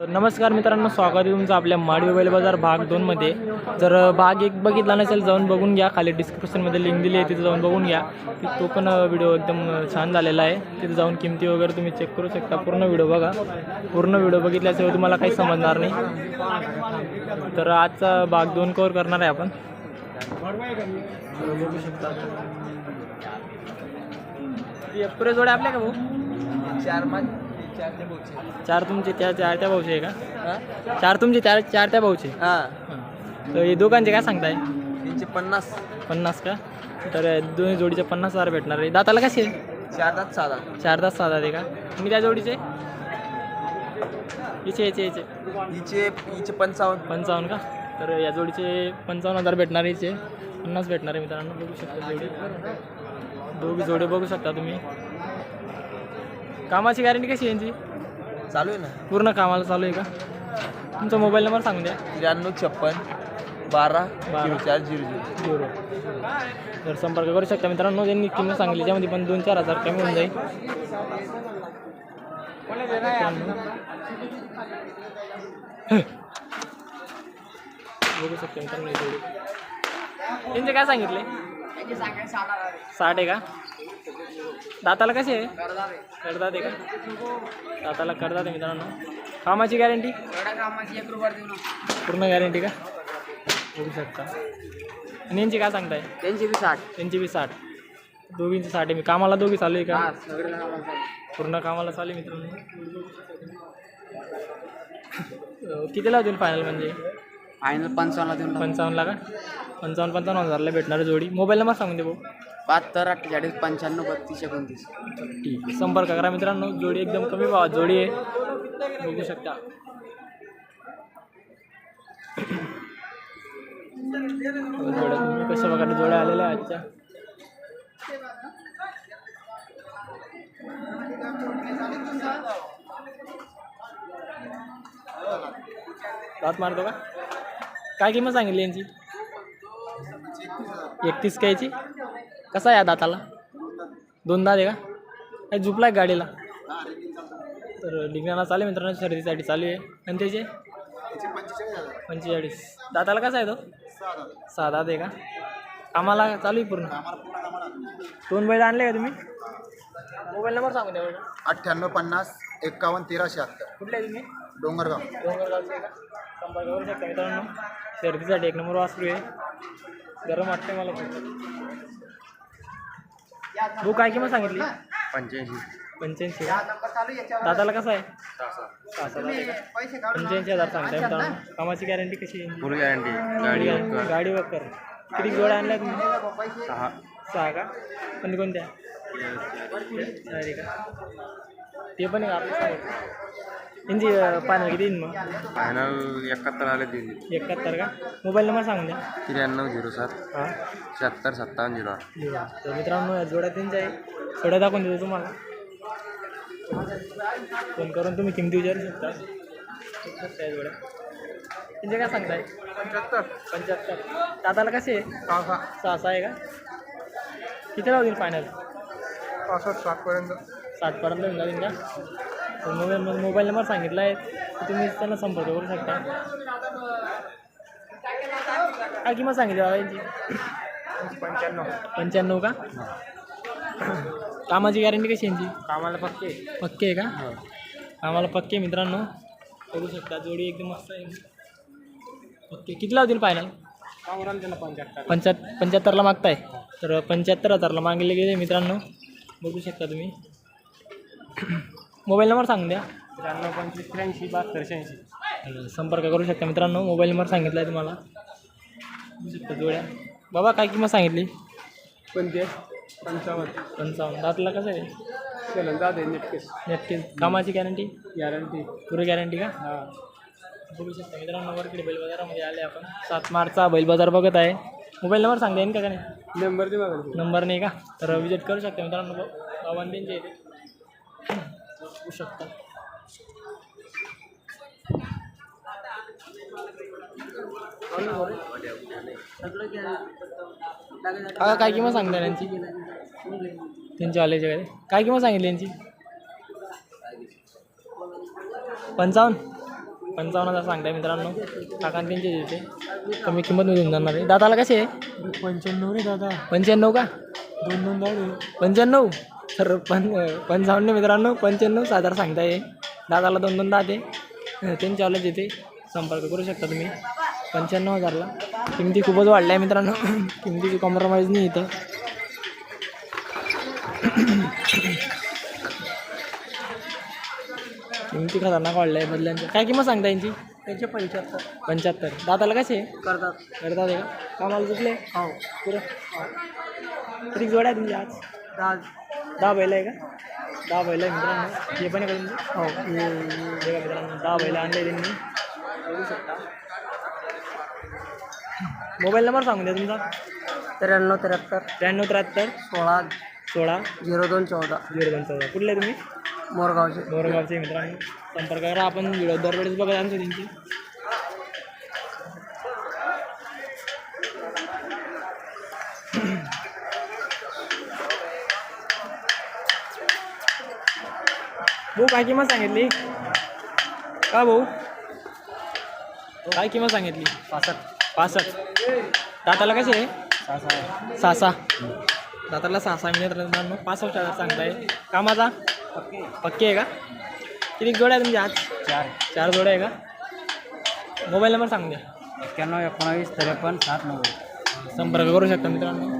नमस्कार मित्रांनो स्वागत आहे तुमचं आपल्या माडवी बैल बाजार भाग दोनमध्ये जर भाग एक बघितला नसेल जाऊन बघून घ्या. खाली डिस्क्रिप्शनमध्ये लिंक दिली आहे तिथे जाऊन बघून घ्या. ती- तो पण व्हिडिओ एकदम छान झालेला आहे. तिथे जाऊन किमती वगैरे तुम्ही चेक करू शकता. पूर्ण व्हिडिओ बघा. पूर्ण व्हिडिओ बघितल्याशिवाय तुम्हाला काही समजणार नाही. तर आजचा भाग दोन कवर करणार आहे आपण. बघू शकता हे पुरे जोडे आपल्या का भाऊ? चार मान चार ते तुमचे त्या चार त्या भाऊचे आहे का? चार तुमचे चार चार त्या भाऊचे? हा. तर हे दोघांचे काय सांगताय? तीनशे पन्नास. पन्नास का? तर दोन्ही जोडीचे पन्नास हजार भेटणार आहे. दाताला कसे चार तास साधा. चार तास साधा आहे का? तुम्ही त्या जोडीचे? याचे याचे याचे हिचे हिचे पंचावन्न. पंचावन्न का? तर या जोडीचे पंचावन्न हजार भेटणार आहे याचे पन्नास भेटणार आहे मित्रांनो. बघू शकता जोडी. दोघी जोडे बघू शकता तुम्ही. कामाची गॅरंटी कशी आहे यांची? चालू आहे ना. पूर्ण कामाला चालू आहे का? तुमचा मोबाईल नंबर सांगून द्या. त्र्याण्णव छप्पन बारा बारा. झिरो चार झिरो झिरो. झिरो. तर संपर्क करू शकता मित्रांनो त्यांनी किंमत सांगितली त्यामध्ये पण दोन चार हजार कमी होऊन जाईल. बघू शकता मित्रांनो. त्यांचे काय सांगितले? साठ आहे का? दाताला कसे आहे? करतात आहे का? दाताला करतात आहे मित्रांनो. कामाची गॅरंटी पूर्ण गॅरंटी का? बघू शकता. आणि यांची काय सांगताय? त्यांचे बी साठ. त्यांची बी साठ. दोघींची साठ आहे. मी कामाला दोघी चालू आहे का? पूर्ण कामाला चालू आहे मित्रांनो. कितीला होतील फायनल म्हणजे? फायनल पंचावन्न देऊन पंचावन्नला का? पंचावन्न पंचावन्न हजारला भेटणारी जोडी. मोबाईल नंबर सांगून दे भाऊ. बहात्तर अठ्ठेचाळीस पंच्याण्णव बत्तीस एकोणतीस. ठीक आहे. संपर्क करा मित्रांनो. जोडी एकदम कमी भावात. जोडी आहे. बघू शकता. हो, जोड्या तुम्ही कशा प्रकारे जोड्या आलेल्या आहेत आजच्या? दात मारतो का? काय किंमत सांगितली यांची? एकतीस कायची कसा आहे दाताला? दोन दात आहे का? काय झुपला आहे गाडीला? तर डिग्नाला चालू आहे मित्रांनो सर्दीसाठी चालू आहे. आणि त्याचे? पंचेचाळीस. दाताला कसा आहे तो? सहा दात आहे का? कामाला चालू आहे पूर्ण? दोन बैल आणले का तुम्ही? मोबाईल नंबर सांगून द्या. अठ्ठ्याण्णव पन्नास एक्कावन्न तेरा शहात्तर कुठले आहे तुम्ही? डोंगरगाव. डोंगरगावचे आहे का? संपर्क करू शकता मित्रांनो. सर्दीसाठी एक नंबर वासरू आहे. गरम वाटते मला भाऊ काय किंमत सांगितली? पंच्याऐंशी. पंच्याऐंशी. दादाला कसं आहे? का? पंच्याऐंशी हजार सांगताय मित्रांनो कामाची गॅरंटी कशी आहे? फुल गॅरंटी गाडी गाडी वकर किती जोड्या आणल्या तुम्ही? सहा. सहा. का? पण कोणत्या? चार. का? ते पण आहे का आपल्यासमोर त्यांची पाण्याला किती येईन मग? फायनल एकाहत्तर आले दिली एकाहत्तर का? मोबाईल नंबर सांगून द्या. त्र्याण्णव झिरो सात. हां. शहात्तर सत्तावन्न झिरो आठ. तर मित्रांनो या जोड्या त्यांच्या आहे. जोड्या दाखवून देतो तुम्हाला. फोन करून तुम्ही किमती विचारू शकता. जोड्या. त्यांचे काय सांगताय? पंच्याहत्तर. पंच्याहत्तर. दादाला कसे? आहे सहा सहा आहे का? किती होईल फायनल पासष्ट साठपर्यंत साठपर्यंत होऊन जाईल का तर मोबाईल मोबाईल नंबर सांगितला आहे तर तुम्ही त्यांना संपर्क करू शकता. काय किंमत सांगितली बाबा यांची. पंच्याण्णव. पंच्याण्णव का? कामाची गॅरंटी कशी यांची? कामाला पक्के. पक्के आहे का? आम्हाला पक्के मित्रांनो. बघू शकता जोडी एकदम मस्त आहे. पक्के. कितीला होतील फायनल कामाला पंच्याहत्तर. पंच्याहत्तरला मागताय. तर पंच्याहत्तर हजारला मागले गेले मित्रांनो. बघू शकता तुम्ही. मोबाईल नंबर सांगून द्या. त्र्याण्णव पंचवीस त्र्याऐंशी बहात्तर शहाऐंशी. संपर्क करू शकता मित्रांनो. मोबाईल नंबर सांगितला आहे तुम्हाला. बघू शकता जोड्या बाबा काय किंमत सांगितली? पंचे पंचावन्न. पंचावन्न. दातला कसं आहे? चलन जाते नेटकेस नक्कीच कामाची गॅरंटी गॅरंटी पुरी गॅरंटी का? हां. बघू शकता मित्रांनो वरकडे बैल बाजारामध्ये आले आपण. सात मार्चचा बैल बाजार बघत आहे. मोबाईल नंबर सांगता येईल का का नाही नंबर दे बघा. नंबर नाही का? तर विजिट करू शकता मित्रांनो. बाबां त्यांच्या इथे बघू शकता काका काय किंमत सांगता यांची त्यांच्या आल्याच्या काय? काय किंमत सांगितली यांची पंचावन्न? पंचावन्न हजार सांगताय मित्रांनो. काका त्यांचे देते. कमी किंमत मिळून जाणार आहे दादाला कसे आहे? पंच्याण्णव रे दादा. पंच्याण्णव का? दोन दोन दादे पंच्याण्णव? तर पं पंचावन्न मित्रांनो पंच्याण्णव साधार सांगताय. दादाला दोन दोन दाते. त्यांच्यावाला देते संपर्क करू शकता तुम्ही. पंच्याण्णव हजारला. किमती खूपच वाढल्या आहे मित्रांनो. किमतीची कॉम्प्रोमाइज नाही इथं. किमती खतरनाक वाढल्या आहे बदल्यांच्या. काय किंमत सांगता यांची? त्याचे पंच्याहत्तर. पंच्याहत्तर. दादाला कसे करतात. करतात का? कामाला चुकले हो. पुरं किती जोड्या आहे तुमच्या आज. दहा. दहा बैल आहे का? दहा बैल आहे मित्रांनो. हे पण आहे का? हो. हे बघा मित्रांनो दहा बैल आणले त्यांनी. बघू शकता मोबाईल नंबर सांगून द्या तुमचा. त्र्याण्णव त्र्याहत्तर. त्र्याण्णव त्र्याहत्तर. सोळा. सोळा. झिरो दोन चौदा. झिरो दोन चौदा. कुठले तुम्ही? मोरगावचे. मोरगावचे मित्रांनो. संपर्क करा. आपण व्हिडिओ दरवेळेस बघा आणतो त्यांची. भाऊ काय किंमत सांगितली? का भाऊ? काय किंमत सांगितली? पासष्ट. पासष्ट. दाताला कसे आहे? सहा सहा दाताला सहा सहा मिनिट मित्रांनो पासष्ट हजार सांगताय. कामाचा पक्के. आहे का? किती जोड्या आहे तुमच्या आज चार. चार जोड्या आहे का? मोबाईल नंबर सांगून द्या. एक्क्याण्णव एकोणावीस त्रेपन्न सात नव्वद. संपर्क करू शकता मित्रांनो.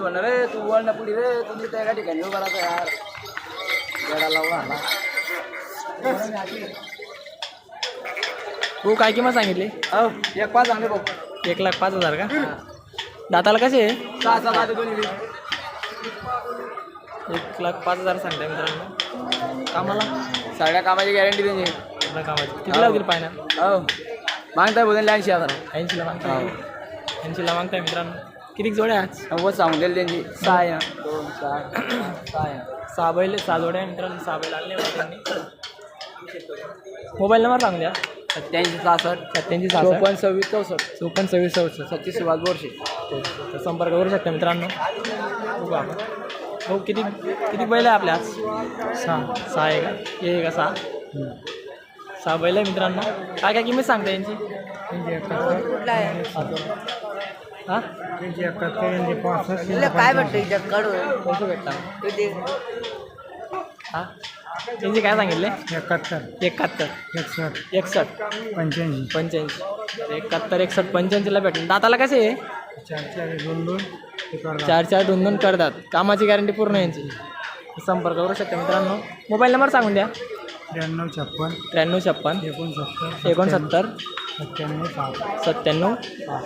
म्हणणार रे तू वळणं पुढे रे तुम्ही त्या एका ठिकाणी उभा राहता यार येडा लावला आला तू काय किंमत सांगितली हो एक पाच आणले भाऊ एक लाख पाच हजार का दाताला कसे सहा सहा दोन्ही. एक लाख पाच हजार सांगताय मित्रांनो कामाला सगळ्या कामाची गॅरंटी त्यांची कामाची किती लावतील पाहिजे हो मागताय बोलून ऐंशी हजार ऐंशीला मागताय ऐंशीला मागताय मित्रांनो. किती जोड्या आहे आज नव्वद सांगून दिली त्यांची सहा आहे ना दोन सहा सहा आहे सहा बैल सहा जोड्या आहे मित्रांनो. सहा बैल होते त्यांनी. मोबाईल नंबर सांगून द्या. सत्याऐंशी सहासष्ट सत्याऐंशी सहासष्ट. चोपन्न सव्वीस चौसष्ट. चोपन्न सव्वीस चौसष्ट. सत्तीस सुभाष बोरशे. तर संपर्क करू शकता मित्रांनो. बघू आपण. भाऊ किती किती बैल आहे आपल्या आज? सहा. सहा आहे का? हे आहे का सहा? सहा बैल आहे मित्रांनो. काय काय किंमत सांगता यांची? हां? काय भेटतं इथं? काढू पैसे हां? त्यांचे काय सांगितले? एकाहत्तर. एकाहत्तर. एकसष्ट. एकसष्ट. पंच्याऐंशी. पंच्याऐंशी. एकाहत्तर एकसष्ट पंच्याऐंशीला भेटेल दाताला कसे आहे? चार चार दोन दोन. चार चार दोन दोन करतात. कामाची गॅरंटी पूर्ण यांची संपर्क करू शकता मित्रांनो. मोबाईल नंबर सांगून द्या. त्र्याण्णव छप्पन. त्र्याण्णव छप्पन. एकोणसत्तर. एकोणसत्तर. सत्त्याण्णव सात सत्त्याण्णव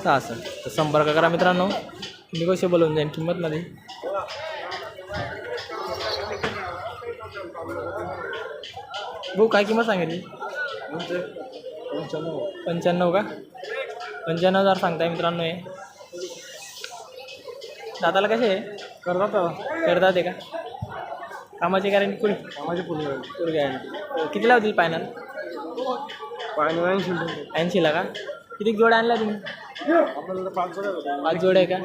सहासष्ट. तर संपर्क करा मित्रांनो. निगोशिएबल होऊन जाईल किंमतमध्ये? भाऊ काय किंमत सांगितली? पंच्याण्णव का? पंच्याण्णव हजार सांगताय मित्रांनो हे. दादाला कसे? आहे करतात करतात आहे का? कामाची गॅरंटी पुढे माझे पुढे पुढे गॅरंटी किती लावतील फायनल पाणी ऐंशी ऐंशीला का? किती जोड्या आणल्या तुम्ही? पाच पाच जोड्या आहे का?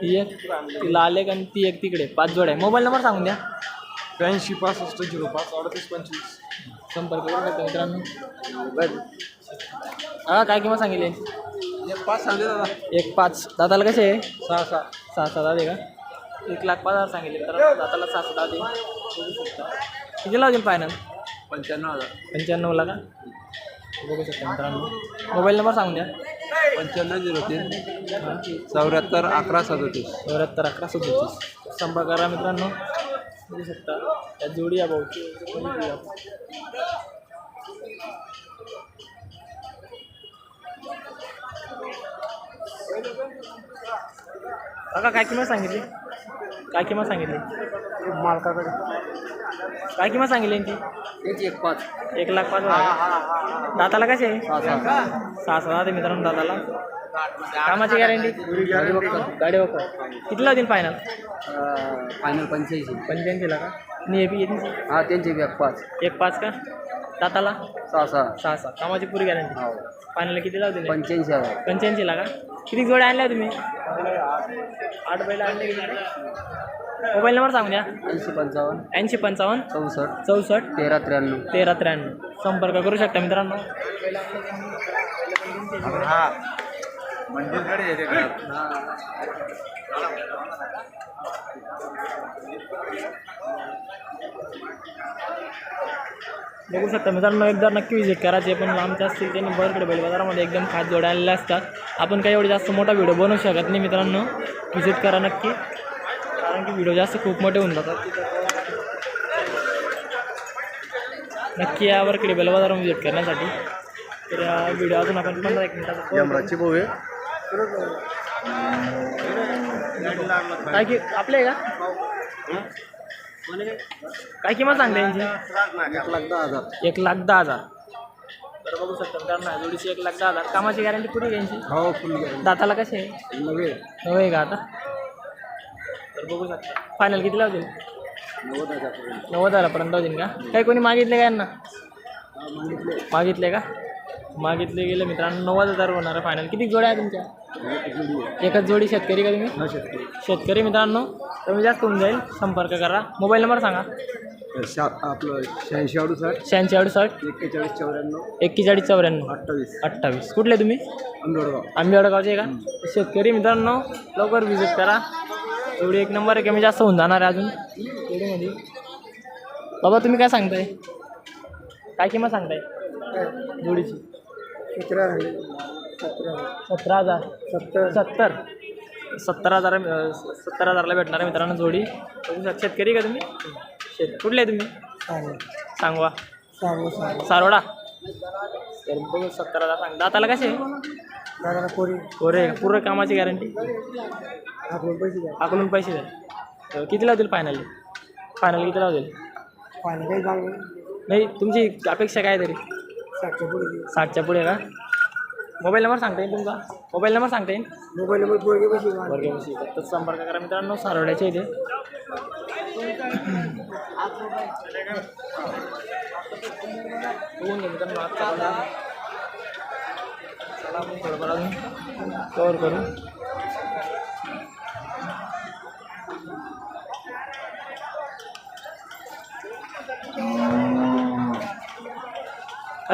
ती एक ती लाल एक आणि ती एक तिकडे. पाच जोड्या आहे. मोबाईल नंबर सांगून द्या. ब्याऐंशी पासष्ट झिरो पाच अडतीस पंचवीस. संपर्क करू शकता मित्रांनो. हा काय किंमत सांगितली? एक पाच सांगले दादा. एक पाच. दादाला कसे आहे? सहा सहा. सहा सहा दादे का? एक लाख पाच हजार सांगितले मित्रांनो. दादाला सहा सहा दादे. बघू शकता किती लावतील फायनल पंच्याण्णव हजार. पंच्याण्णवला का? बघू शकता मित्रांनो. मोबाईल नंबर सांगून द्या. पंच्याण्णव झिरो तीन. चौऱ्याहत्तर अकरा सदोतीस. चौऱ्याहत्तर अकरा सदोतीस. संपर्क करा मित्रांनो. बघू शकता. त्या जोडी या या. काका काय किंमत सांगितली? काय किंमत सांगितली? मालकाकडे. काय किंमत सांगितली यांची? एक पाच. एक लाख पाच हजार. दाताला कसे? आहे सहा. सहा दे मित्रांनो दादाला कामाची गॅरंटी गाडी बघतो बघा कितीला होतील फायनल फायनल पंच्याऐंशी. पंच्याऐंशीला का? आणि हे बी येतील हा त्यांची बी एक पाच. एक पाच का? दाताला? सहा सहा. सहा सहा. कामाची पुरी गॅरंटी हो. पाण्याला किती लावतील पंच्याऐंशी हजार. पंच्याऐंशीला का? किती जोड्या आणल्या तुम्ही? आठ बैल आणले की मोबाईल नंबर सांगू द्या. ऐंशी पंचावन्न. ऐंशी पंचावन्न. चौसष्ट. चौसष्ट. तेरा त्र्याण्णव. तेरा त्र्याण्णव. संपर्क करू शकता मित्रांनो. हा. बघू शकता मित्रांनो एकदा नक्की विजिट करा. जे पण लांबचे असतील त्यांनी बरकडे बैल बाजारामध्ये एकदम खास जोड्या आलेल्या असतात. आपण काही एवढे जास्त मोठा व्हिडिओ बनवू शकत नाही मित्रांनो. विजिट करा नक्की. कारण की व्हिडिओ जास्त खूप मोठे होऊन जातात. नक्की या बरकडे बैल बाजारात विजिट करण्यासाठी. तर या व्हिडिओ अजून आपण पंधरा एक मिनिटाचा भाऊ काय की आपले का? काय किंमत सांगते यांची? एक लाख दहा हजार. एक लाख दहा हजार तर बघू शकता मित्रांनो जोडीची एक लाख दहा हजार. कामाची गॅरंटी पुरी घ्यायची हो फुल दाताला कसे नवं आहे का आता? बघू शकता. फायनल किती लावतील? नव्वद हजारपर्यंत. नव्वद हजारापर्यंत होतील का? काही कोणी मागितले का यांना? मागितले. मागितले का मागितले गेले मित्रांनो नव्वद हजार होणार आहे फायनल किती जोड्या आहे तुमच्या? एकच जोडी शेतकरी का तुम्ही? शेतकरी. शेतकरी मित्रांनो कमी जास्त होऊन जाईल. संपर्क करा. मोबाईल नंबर सांगा. शा आपलं शहाऐंशी अडुसष्ट शहाऐंशी अडुसष्ट एक्केचाळीस चौऱ्याण्णव एक्केचाळीस चौऱ्याण्णव. अठ्ठावीस. अठ्ठावीस. कुठले तुम्ही? आंबेडगाव. आंबेवाडगावचे आहे का शेतकरी मित्रांनो लवकर विजिट करा. एवढी एक नंबर कमी जास्त होऊन जाणार आहे अजून. जोडीमध्ये बाबा तुम्ही काय सांगताय? काय किंमत सांगताय? जोडीची. सतरा सतरा हजार. सत्तर. सत्तर सत्तर हजार सत्तर हजारला भेटणार आहे मित्रांनो जोडी. शेतकरी का तुम्ही? शेत कुठले आहे तुम्ही? सांगवा. सांगू सांगू सारोडा. तर बघू सत्तर हजार सांग दाताला कसे कोरी. कोरे पूर्ण कामाची गॅरंटी? आपण पैसे द्या. आकलून पैसे द्या. तर किती लावतील फायनल फायनल किती लावतील? पाणी काही सांगू नाही. तुमची अपेक्षा काय तरी? सातशे पुढे साठच्या पुढे का? मोबाईल नंबर सांगता येईल तुमचा? मोबाईल नंबर सांगता येईल? मोबाईल नंबर पुढे पैसे वर्गेविषयी तर संपर्क करा मित्रांनो सारोड्याचे इथे. बघून मित्रांनो कवर करू.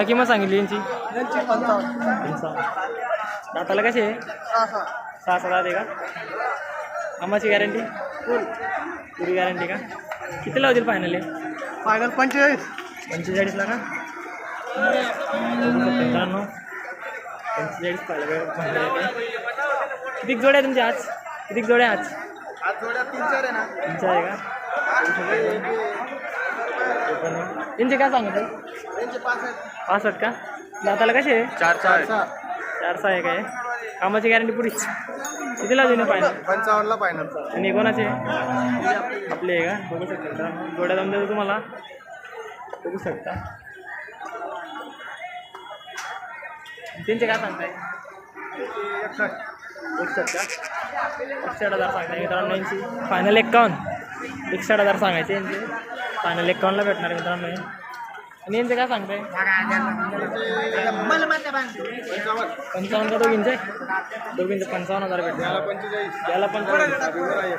काय किंमत सांगितली यांची. दाताला कसे आहे? सहा सात आहे का? आम्हाची गॅरंटी पुरी गॅरंटी का? किती लावतील फायनल फायनल पंचेचाळीस. पंचेचाळीसला का? मित्रांनो पंचेचाळीस किती जोड्या आहे तुमच्या आज? किती जोड्या आहे आज? आज जोड्या तीन चार आहे ना. तुमच्या आहे का. त्यांचे काय सांगितलं त्यांचे पाच आहेत. पासष्ट का? दाताला कसे आहे? चार चार चार सहा आहे काय? कामाची गॅरंटी पुरी किती लावतील फायनल पंचावन्नला फायनल आणि कोणाचे? आपले आहे का? बघू शकता. दम देतो तुम्हाला. बघू शकता. त्यांचे काय सांगताय? एकसष्ट. का एकसष्ट हजार सांगताय मित्रांनो यांची. फायनल एक्कावन्न एकसष्ट हजार सांगायचे यांचे. फायनल एक्कावन्नला भेटणार आहे मित्रांनो हे. आणि यांचे काय सांगताय? पंचावन्न का दोघींचे दोघींचे पंचावन्न हजार पंचेचाळीस. याला पंचावन्न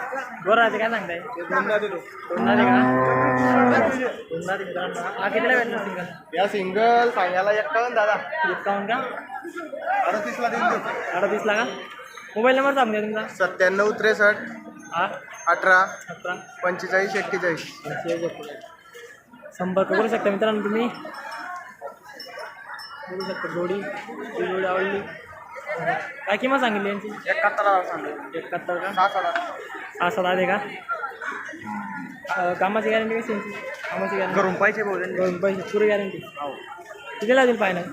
बरं आहे काय सांगताय? का? हा कितीला भेटणार सिंगल या सिंगल फायनलला एक्कावन्न दादा. डिस्काउंट का? अडतीसला अडतीसला का? मोबाईल नंबर सांग द्या तुमचा. सत्त्याण्णव त्रेसष्ट हा? अठरा सतरा पंचेचाळीस एक्केचाळीस. संपर्क करू शकता मित्रांनो तुम्ही. करू शकता जोडी. ही जोडी आवडली. काय किंमत सांगितली यांची? एकाहत्तर सांगतो एकाहत्तर का? सहा सात हा सात आहे का? अं, कामाची गॅरंटी कशी यांची? कामाची गॅरंटी? घरून पाहिजे भाऊ दोन पैसे पुरी गॅरंटी. किती लागेल फायनल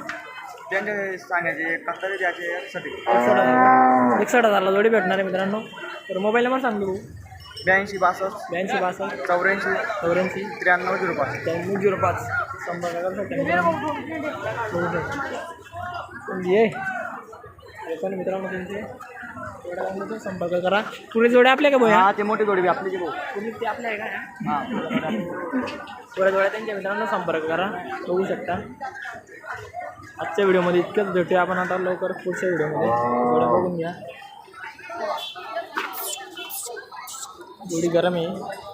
त्यांचे सांगायचे एकाहत्तर द्यायचे साठी एकसष्ट हजार एकसष्ट हजारला जोडी भेटणार आहे मित्रांनो. तर मोबाईल नंबर सांगतो भाऊ. ब्याऐंशी बासष्ट ब्याऐंशी बासष्ट चौऱ्याऐंशी चौऱ्याऐंशी त्र्याण्णव झिरो पाच. त्र्याण्णव झिरो पाच. संपर्क मित्रांनो बघू शकता ये? हे पण मित्रांनो त्यांचे जोड्या संपर्क करा. पुढे जोड्या आपल्या का भैया? हा ते मोठी जोडी आपली जी भाऊ. पुढे ते आपल्या आहे का? हा थोड्या जोड्या त्यांच्या मित्रांनो संपर्क करा. बघू शकता. आजच्या व्हिडिओमध्ये इतकंच भेटूया आपण आता. लवकर पुढच्या व्हिडिओमध्ये जोड्या बघून घ्या. थोडी गरम आहे.